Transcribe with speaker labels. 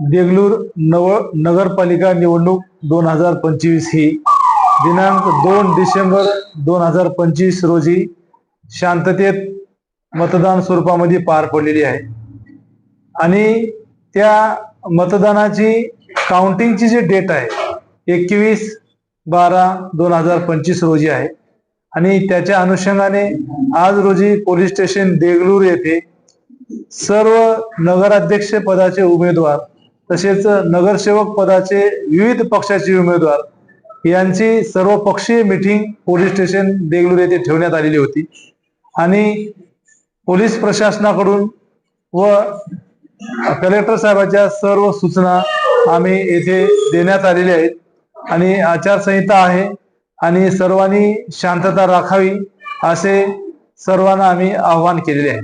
Speaker 1: देगलूर नव नगरपालिका निवडणूक दोन हजार पंचवीस ही दिनांक दोन डिसेंबर दोन हजार पंचवीस रोजी शांततेत मतदान स्वरूपामध्ये पार पडलेली आहे. आणि त्या मतदानाची काउंटिंगची जी डेट आहे एकवीस बारा दोन हजार पंचवीस रोजी आहे. आणि त्याच्या अनुषंगाने आज रोजी पोलीस स्टेशन देगलूर येथे सर्व नगराध्यक्ष पदाचे उमेदवार तसेच नगरसेवक पदाचे विविध पक्षाचे उमेदवार यांची सर्व पक्षीय मिटिंग पोलीस स्टेशन देगलूर येथे ठेवण्यात आलेली होती. आणि पोलीस प्रशासनाकडून व कलेक्टर साहेबांच्या सर्व सूचना आम्ही येथे देण्यात आलेल्या आहेत. आणि आचारसंहिता आहे आणि सर्वांनी शांतता राखावी असे सर्वांना आम्ही आवाहन केलेले आहे.